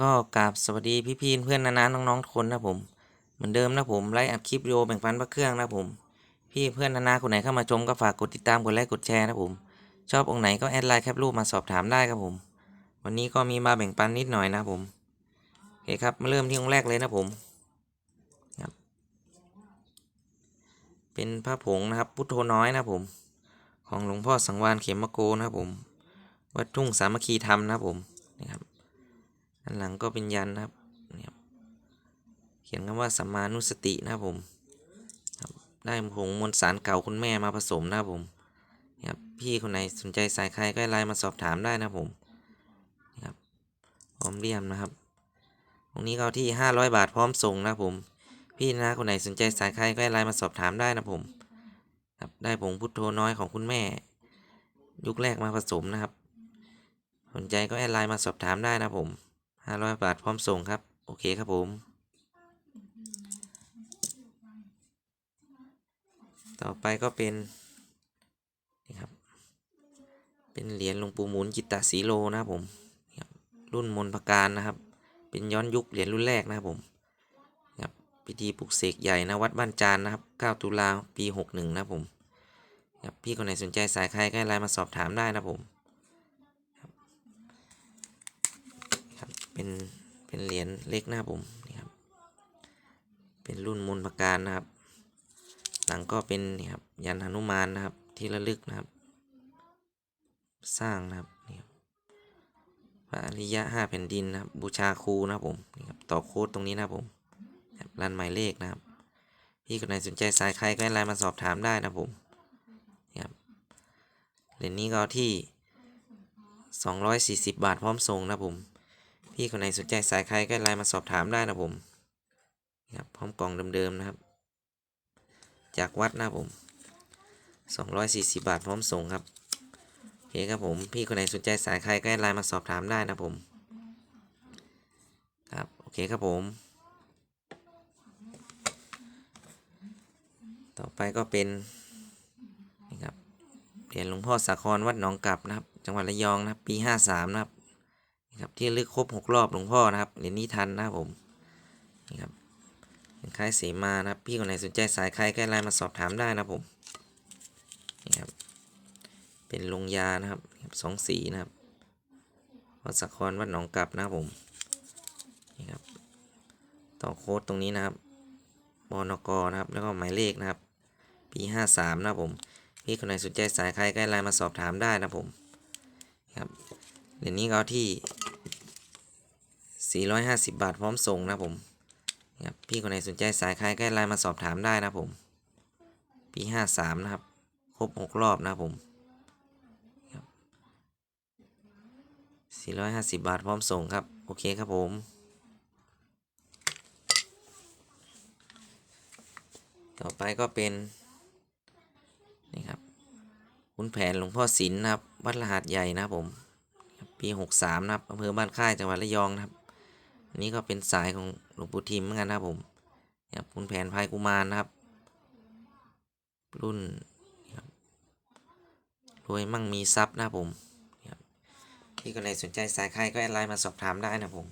ก็กราบสวัสดีพี่พีเพื่อนนานาน้องๆทุกคนนะผม เหมือนเดิมนะผมไลฟ์อัดคลิปวิดีโอแบ่งปันพระเครื่องนะผม พี่เพื่อนนานาคนไหนเข้ามาชมก็ฝากกดติดตามกดไลค์กดแชร์นะผม ชอบองค์ไหนก็แอดไลน์แคปรูปมาสอบถามได้ครับผม วันนี้ก็มีมาแบ่งปันนิดหน่อยนะผมโอเคครับมาเริ่มที่องค์แรกเลยนะผมครับเป็นพระผงนะครับ พุทโธน้อยนะผม ของหลวงพ่อสังวานเขมโกนะครับผม วัดทุ่งสามัคคีธรรมนะผมนี่ครับ อันหลังก็เป็นยันนะครับเนี่ครับเขียนคำว่าสัมมานุสตินะครับผมได้ผงมวลสารเก่าคุณแม่มาผสมนะครับผมนี่ครับพี่คนไหนสนใจสายใครก็ไลน์มาสอบถามได้นะครับผมนี่ครับพร้อมเรียมนะครับตรงนี้ก็เอาที่ห้าร้อยบาทพร้อมส่งนะครับผม พี่นะคนไหนสนใจสายใครก็ไลน์มาสอบถามได้นะผมครับได้ผงพุทโธน้อยของคุณแม่ ยุคแรกมาผสมนะครับ สนใจก็แอดไลน์มาสอบถามได้นะผม ห้าร้อยบาทพร้อมส่งครับ โอเคครับผม ต่อไปก็เป็นนี่ครับ เป็นเหรียญหลวงปู่หมุนจิตตสีโลนะครับผม รุ่นมนต์พการนะครับ เป็นย้อนยุคเหรียญรุ่นแรกนะครับผมครับพิธีปลุกเสกใหญ่นะวัดบ้านจานนะครับ 9 ตุลาปี 61 นะครับผมครับพี่คนไหนสนใจสายใครก็ให้ไลน์มาสอบถามได้นะครับผม ครับ เป็นเป็นเหรียญเล็กนะครับผมนี่ครับ เป็นรุ่นมนต์ประการนะครับ หลังก็เป็นนี่ครับยันหนุมานนะครับ ที่ระลึกนะครับ สร้างนะครับนี่ครับพระอริยะห้าแผ่นดินนะครับ บูชาครูนะครับผมนี่ครับต่อโค้ดตรงนี้นะครับผมรันหมายเลขนะครับพี่คนไหนสนใจสายใครก็ให้ไลน์มาสอบถามได้นะครับผมนี่ครับเหรียญนี้ก็เอาที่ 240 บาทพร้อมส่งนะครับผม พี่คนไหนสนใจสายใครก็ไลน์มาสอบถามได้นะผมครับพร้อมกล่องเดิมๆนะครับ จากวัดนะครับผม 240 บาทพร้อมส่งครับโอเคครับผมพี่คนไหนสนใจสายใครก็ไลน์มาสอบถามได้นะผมครับโอเคครับผม ต่อไปก็เป็นนี่ครับเหรียญหลวงพ่อสาครวัดหนองกลับนะครับ จังหวัดระยองนะครับปี 53 นะครับ ครับที่ลึกครบหกรอบหลวงพ่อนะครับเหรียญนี้ทันนะครับผมนี่ครับคล้ายเสมานะครับ พี่คนไหนสนใจสายใครก็ไลน์มาสอบถามได้นะผมนี่ครับเป็นลงยานะครับสองสีนะครับวัดสะครวัดหนองกลับนะครับผมนี่ครับต่อโค้ดตรงนี้นะครับบนกนะครับแล้วก็หมายเลขนะครับปีห้าสามนะครับผมพี่คนไหนสนใจสายใครก็ไลน์มาสอบถามได้นะผมครับเหรียญนี้เอาที่ 450 บาทพร้อมส่งนะผมครับพี่คนไหนสนใจสายใครก็ไลน์มาสอบถามได้นะผม ปี53 นะครับ ครบ 6 รอบนะผมนี่ครับ450 บาทพร้อมส่งครับ โอเคครับผมต่อไปก็เป็นนี่ครับคุณแผนหลวงพ่อศิลป์นะครับ วัดรหัสใหญ่นะครับผม ปีหกสามนะครับอำเภอบ้านค่ายจังหวัดระยองนะครับ อันนี้ก็เป็นสายของหลวงปู่ทิมเหมือนกันนะครับผมครับคุณแผนภายกุมารนะครับ รุ่นครับรวยมั่งมีทรัพย์นะครับผมนี่ครับที่คนไหนสนใจสายใครก็แอดไลน์มาสอบถามได้นะผม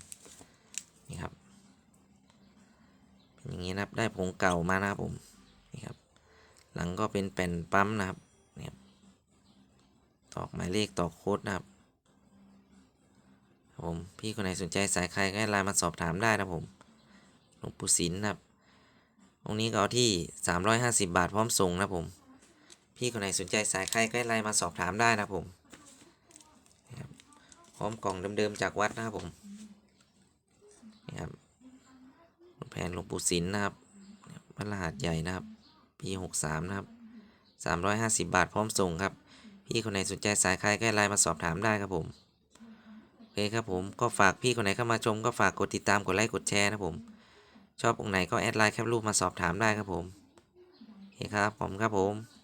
นี่ครับเป็นอย่างนี้นะครับได้ผงเก่ามานะครับผมนี่ครับหลังก็เป็นแผ่นปั๊มนะครับนี่ครับตอกหมายเลขตอกโค้ดนะครับ ผมพี่คนไหนสนใจสายใครก็ให้ไลน์มาสอบถามได้นะผมหลวงปู่ศิลป์นะครับตรงนี้ก็เอาที่ 350 บาทพร้อมส่งนะผม พี่คนไหนสนใจสายใครก็ให้ไลน์มาสอบถามได้นะผมครับพร้อมกล่องเดิมๆจากวัดนะครับผมนี่ครับแผ่นหลวงปู่ศิลป์นะครับพระรหัสใหญ่นะครับ ปี63นะครับ350 บาทพร้อมส่งครับ พี่คนไหนสนใจสายใครก็ให้ไลน์มาสอบถามได้ครับผม อเคครับผมก็ฝากพี่คนไหนเข้ามาชมก็ฝากกดติดตามกดไลค์กดแชร์นะผม ชอบองค์ไหนก็แอดไลน์แคปรูปมาสอบถามได้ครับผมโอเคครับผมครับผม